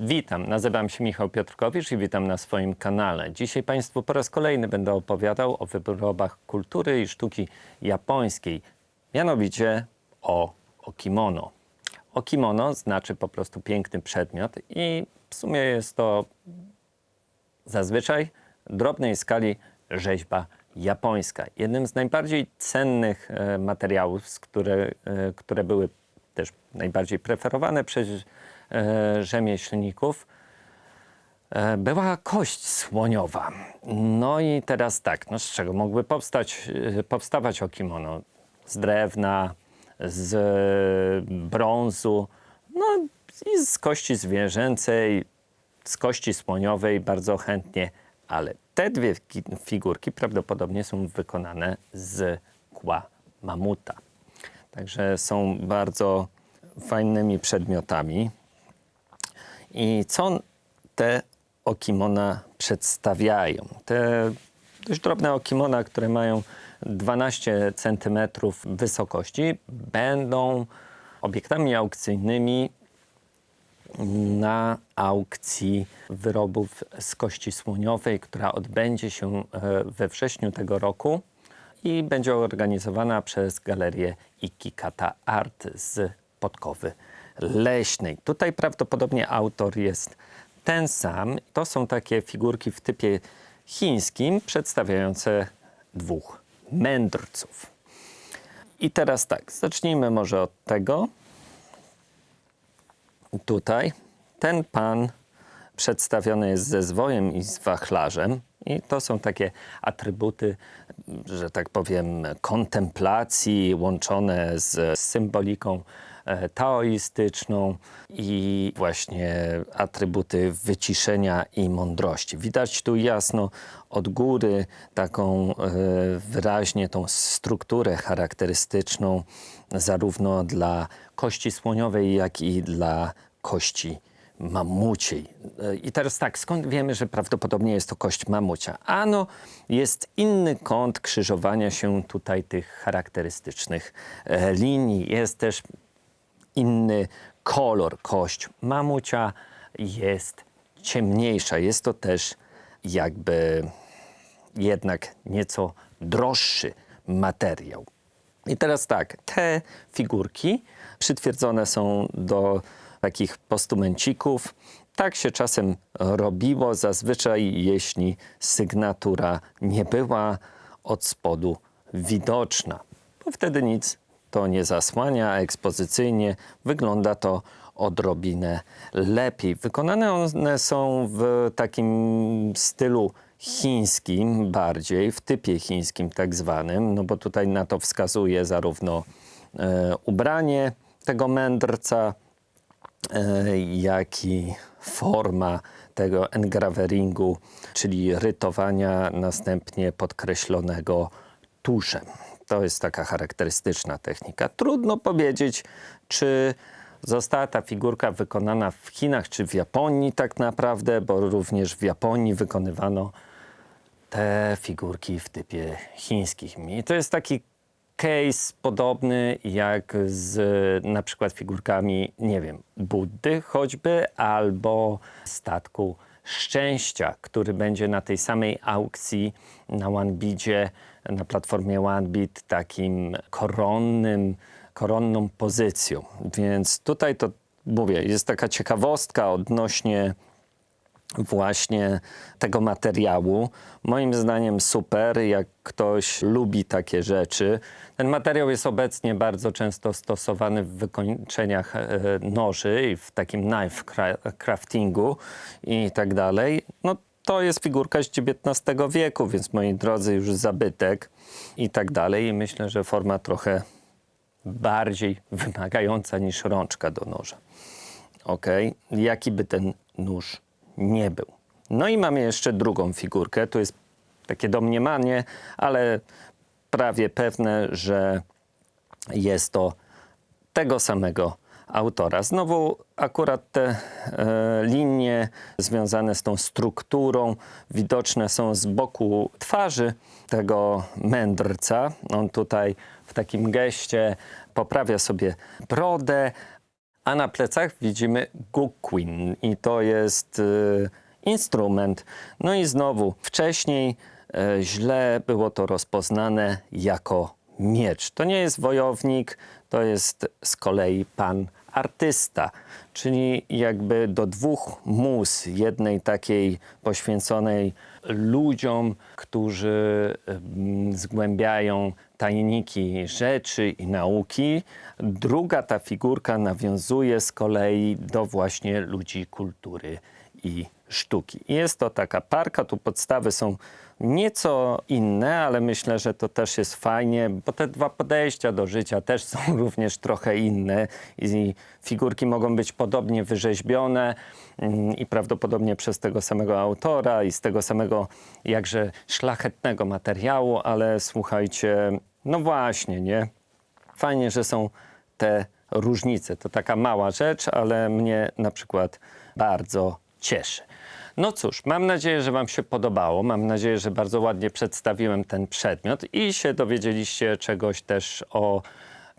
Witam, nazywam się Michał Piotrkowicz i witam na swoim kanale. Dzisiaj Państwu po raz kolejny będę opowiadał o wyrobach kultury i sztuki japońskiej, mianowicie o, o kimono. Kimono znaczy po prostu piękny przedmiot i w sumie jest to zazwyczaj drobnej skali rzeźba japońska. Jednym z najbardziej cennych e, materiałów, które, e, które były też najbardziej preferowane przez rzemieślników, e, była kość słoniowa. No i teraz tak, no z czego mogły powstać, e, powstawać o kimono? Z drewna, z e, brązu, no i z kości zwierzęcej, z kości słoniowej bardzo chętnie, ale te dwie ki- figurki prawdopodobnie są wykonane z kła mamuta. Także są bardzo fajnymi przedmiotami. I co te okimona przedstawiają? Te dość drobne okimona, które mają 12 cm wysokości, będą obiektami aukcyjnymi na aukcji wyrobów z kości słoniowej, która odbędzie się e, we wrześniu tego roku i będzie organizowana przez galerię Ikikata Art z Podkowy Leśnej. Tutaj prawdopodobnie autor jest ten sam. To są takie figurki w typie chińskim przedstawiające dwóch mędrców. I teraz tak, zacznijmy może od tego tutaj ten pan przedstawiony jest ze zwojem i z wachlarzem. I to są takie atrybuty, że tak powiem, kontemplacji łączone z symboliką taoistyczną i właśnie atrybuty wyciszenia i mądrości. Widać tu jasno od góry taką e, wyraźnie tą strukturę charakterystyczną zarówno dla kości słoniowej, jak i dla kości mamuciej. E, I teraz tak, skąd wiemy, że prawdopodobnie jest to kość mamucia? Ano, jest inny kąt krzyżowania się tutaj tych charakterystycznych e, linii. Jest też inny kolor. Kość mamucia jest ciemniejsza. Jest to też jakby jednak nieco droższy materiał. I teraz tak, te figurki przytwierdzone są do takich postumencików. Tak się czasem robiło, zazwyczaj jeśli sygnatura nie była od spodu widoczna, bo wtedy nic to nie zasłania, a ekspozycyjnie wygląda to odrobinę lepiej. Wykonane one są w takim stylu chińskim bardziej, w typie chińskim tak zwanym, no bo tutaj na to wskazuje zarówno e, ubranie tego mędrca, e, jak i forma tego engraveringu, czyli rytowania następnie podkreślonego tuszem. To jest taka charakterystyczna technika. Trudno powiedzieć, czy została ta figurka wykonana w Chinach czy w Japonii tak naprawdę, bo również w Japonii wykonywano te figurki w typie chińskim. I to jest taki case podobny jak z na przykład figurkami, nie wiem, Buddy choćby, albo statku szczęścia, który będzie na tej samej aukcji na OneBidzie, na platformie OneBid takim koronnym, koronną pozycją. Więc tutaj to mówię, jest taka ciekawostka odnośnie właśnie tego materiału. Moim zdaniem super, jak ktoś lubi takie rzeczy. Ten materiał jest obecnie bardzo często stosowany w wykończeniach e, noży i w takim knife cra- craftingu i tak dalej. No to jest figurka z XIX wieku, więc moi drodzy już zabytek i tak dalej. I myślę, że forma trochę bardziej wymagająca niż rączka do noża ok, jaki by ten nóż nie był. No i mamy jeszcze drugą figurkę. Tu jest takie domniemanie, ale prawie pewne, że jest to tego samego autora. Znowu akurat te e, linie związane z tą strukturą widoczne są z boku twarzy tego mędrca. On tutaj w takim geście poprawia sobie brodę, A na plecach widzimy gukwin i to jest y, instrument. No i znowu, wcześniej e, źle było to rozpoznane jako miecz. To nie jest wojownik, to jest z kolei pan artysta, czyli jakby do dwóch mus, jednej takiej poświęconej ludziom, którzy zgłębiają tajniki rzeczy i nauki. Druga ta figurka nawiązuje z kolei do właśnie ludzi kultury i sztuki. Jest to taka parka, tu podstawy są nieco inne, ale myślę, że to też jest fajnie, bo te dwa podejścia do życia też są również trochę inne i figurki mogą być podobnie wyrzeźbione mm, i prawdopodobnie przez tego samego autora i z tego samego jakże szlachetnego materiału, ale słuchajcie, no właśnie, nie? Fajnie, że są te różnice. To taka mała rzecz, ale mnie na przykład bardzo cieszy. No cóż, mam nadzieję, że Wam się podobało. Mam nadzieję, że bardzo ładnie przedstawiłem ten przedmiot i się dowiedzieliście czegoś też o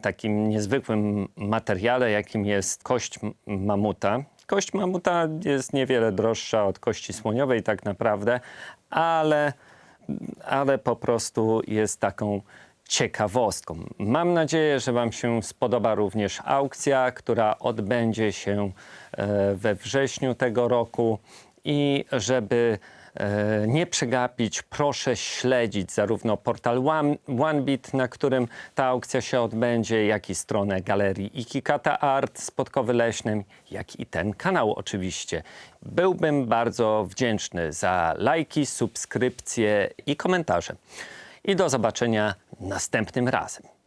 takim niezwykłym materiale, jakim jest kość mamuta. Kość mamuta jest niewiele droższa od kości słoniowej, tak naprawdę, ale ale po prostu jest taką ciekawostką. Mam nadzieję, że Wam się spodoba również aukcja, która odbędzie się e, we wrześniu tego roku i żeby e, nie przegapić, proszę śledzić zarówno portal One- OneBit, na którym ta aukcja się odbędzie, jak i stronę galerii Ikikata Art z Podkowy Leśnym, jak i ten kanał oczywiście. Byłbym bardzo wdzięczny za lajki, subskrypcje i komentarze. I do zobaczenia następnym razem.